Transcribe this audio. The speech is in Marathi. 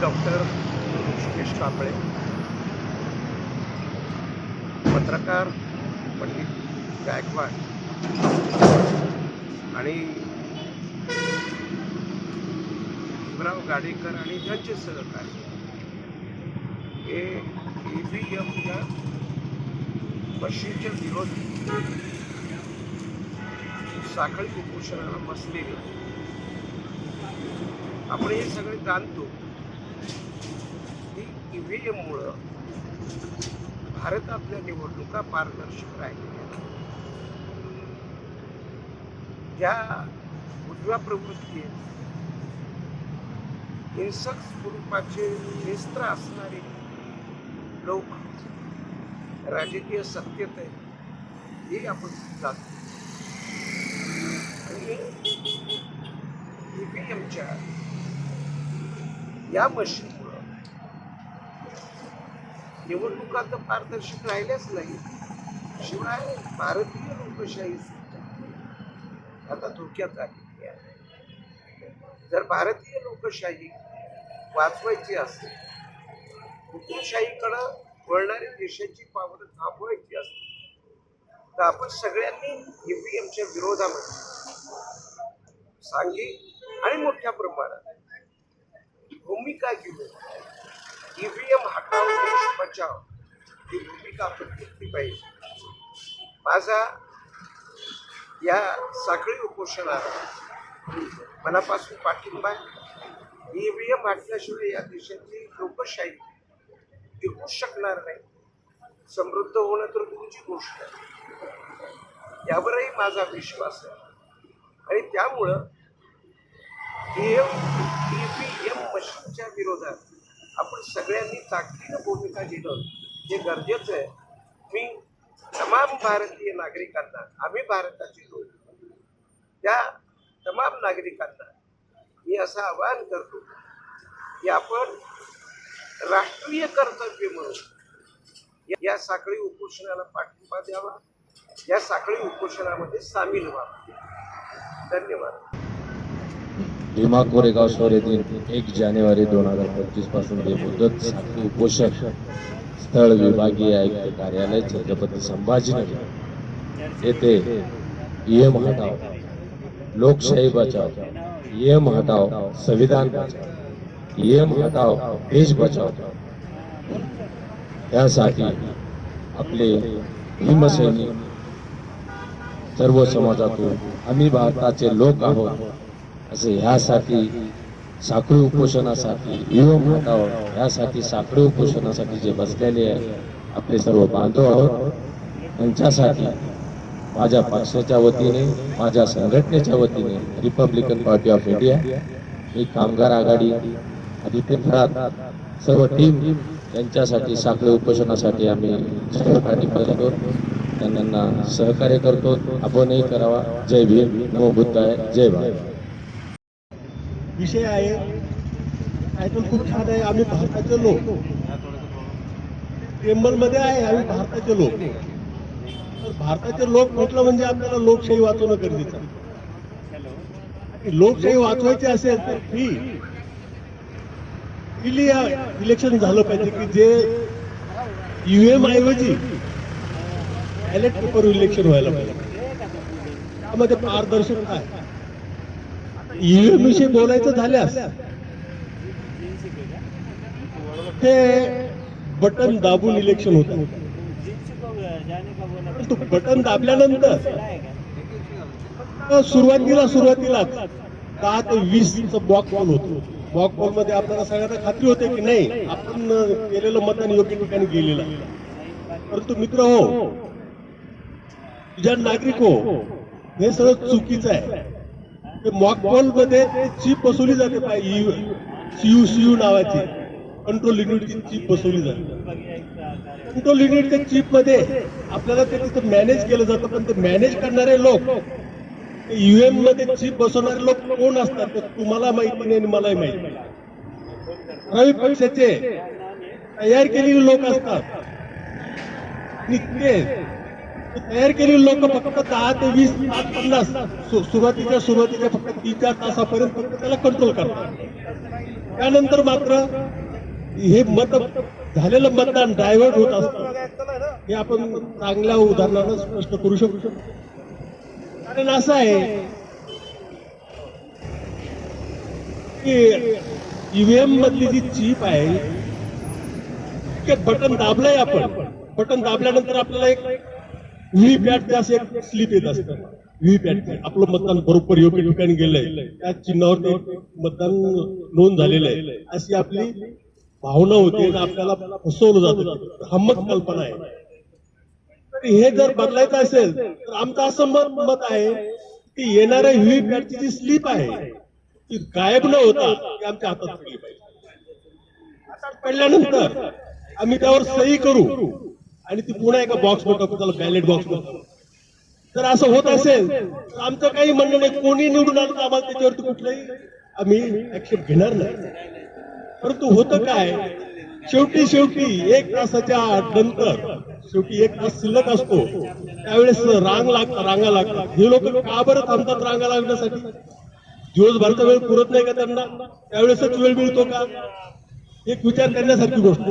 डॉक्टर ऋषिकेश कांबळे पत्रकार पंडित गायकवाड आणि भीमराव गाडेकर आणि त्यांचे सहकारी. हे ई व्ही एमच्या मशीनच्या विरोधी साखळी उपोषणाला बसलेले. आपण हे सगळे जाणतो. की भारतातल्या निवडणुका पारदर्शक राहिलेल्या ज्या उजव्या प्रवृत्ती हिंसक स्वरूपाचे निस्त्र असणारे लोक राजकीय सत्तेत आहे हे आपण जातो आणि ई एमच्या या मशीन निवडणुका तर पारदर्शक राहिल्याच नाही. शिवाय भारतीय लोकशाही आता धोक्यात आलेली आहे. जर भारतीय लोकशाही वाचवायची असेल हुकुमशाहीकडं वळणारी देशाची पावलं थांबवायची असते तर आपण सगळ्यांनी ईव्हीएमच्या विरोधामध्ये सांगी आणि मोठ्या प्रमाणात भूमिका घेऊन ईव्हीएम हटाव देश बचाव ही भूमिका आपण घेतली पाहिजे. माझा या साखळी उपोषणाला मनापासून पाठिंबा ईव्हीएम हटल्याशिवाय या देशातली लोकशाही टिकूच शकणार नाही. समृद्ध होणं तर तुमची गोष्ट आहे. यावरही माझा विश्वास आहे. आणि त्यामुळं ई व्ही एम मशीनच्या विरोधात आपण सगळ्यांनी ताकदीनं भूमिका घेणं हे गरजेचं आहे मी तमाम भारतीय नागरिकांना आम्ही भारताचे लोक. त्या तमाम नागरिकांना मी असं आवाहन करतो की आपण राष्ट्रीय कर्तव्य म्हणून या- साखळी उपोषणाला पाठिंबा द्यावा या साखळी उपोषणामध्ये सामील व्हावा. धन्यवाद. भीमा कोरेगाव शहर येथील एक जानेवारी दोन हजार पंचवीसपासून हे मुदत साखळी उपोषण स्थळ विभागीय आयुक्त कार्यालय छत्रपती संभाजीनगर येथे एम हटाव लोकशाही बचाव एम हटाव संविधान बचाव एम हटाव देश बचाव. यासाठी आपले भीमसैनिक सर्व समाजातून आम्ही भारताचे लोक आहोत. असे ह्यासाठी साखळी उपोषणासाठी युवक हटाव यासाठी साखळी उपोषणासाठी जे बसलेले आपले सर्व बांधव आहोत त्यांच्यासाठी माझ्या पक्षाच्या वतीने माझ्या संघटनेच्या वतीने रिपब्लिकन पार्टी ऑफ इंडिया मी कामगार आघाडी आदित्य थरात सर्व टीम यांच्यासाठी साखळी उपोषणासाठी आम्ही सहकार्य करतो त्यांना सहकार्य करतो. आपणही करावा. जय भीम. नमो आहे जय भारत. विषय आहे. ऐकून खूप छान आहे. आम्ही भारताचे लोक. टेंबलमध्ये आहे. आम्ही भारताचे लोक. तर भारताचे लोक म्हटलं म्हणजे आपल्याला लोकशाही वाचवणं गरजेचं लोकशाही वाचवायची असेल तर ही फ्रीली इलेक्शन झालं पाहिजे की जे युएम ऐवजी बॅलेट पेपर इलेक्शन व्हायला पाहिजे. त्यामध्ये पारदर्शकता आहे. ईव्हीएम विषयी बोलायचं झाल्यास. ते बटन दाबून इलेक्शन होत. तो बटन दाबल्यानंतर सुरुवातीला सुरुवातीला दहा ते वीस बॉक बॉल होतो. बॉक बॉलमध्ये आपल्याला सगळ्यांना खात्री होते की नाही आपण केलेलं मतदान योग्य ठिकाणी गेलेलं परंतु मित्र हो तुझ्या नागरिक हो हे सगळं चुकीचं आहे. मॉकबॉलमध्ये चीप बसवली जाते सीयू सीयू नावाची. कंट्रोल युनिटची चीप बसवली जाते. कंट्रोल युनिटच्या चीपमध्ये आपल्याला ते तिथं मॅनेज केलं जातं पण ते मॅनेज करणारे लोक युएममध्ये चीप बसवणारे लोक कोण असतात ते तुम्हाला माहिती नाही आणि मलाही माहिती नाही. रवी पक्षाचे तयार केलेले लोक असतात. आणि ते तयार केलेली लोक फक्त दहा ते वीस पाच पन्नास. सुरुवातीच्या सुरुवातीच्या फक्त तीन चार तासापर्यंत फक्त त्याला कंट्रोल करतात. त्यानंतर मात्र हे मत झालेलं मतदान डायव्हर्ट होत असतं. हे आपण चांगल्या उदाहरणानं स्पष्ट करू शकतो. कारण असं आहे की ईव्हीएम मधली जी चीप आहे ते बटन दाबलंय आपण. बटन दाबल्यानंतर आपल्याला एक व्हीपॅट ते एक स्लिप येत असतं. व्हीपॅट आपलं मतदान बरोबर योग्य ठिकाणी गेलंय. त्या चिन्हावर मतदान नोंद झालेलं आहे. अशी आपली भावना होती आपल्याला फसवलं जातं. हमत कल्पना आहे. हे जर बदलायचं असेल तर आमचं असं मत मत आहे की येणाऱ्या व्हीपॅटची जी स्लिप आहे ती गायब न होता ती आमच्या हातात पडली पाहिजे. हातात पडल्यानंतर आम्ही त्यावर सही करू. आणि ती पुन्हा एका बॉक्समध्ये टाकू त्याला बॅलेट बॉक्समध्ये जर असं होत असेल तर आमचं काही म्हणणं नाही. कोणी निवडून आलं तर आम्हाला त्याच्यावरती कुठलंही आम्ही ऍक्शन घेणार नाही. परंतु होतं काय शेवटी शेवटी एक तासाच्या नंतर शेवटी एक तास शिल्लक असतो. त्यावेळेस रांग लागतात रांगा लागतात. हे लोक का बरं थांबतात रांगा लागण्यासाठी? दिवसभरचा वेळ पुरत नाही का त्यांना? त्यावेळेसच वेळ मिळतो का? एक विचार करण्यासारखी गोष्ट.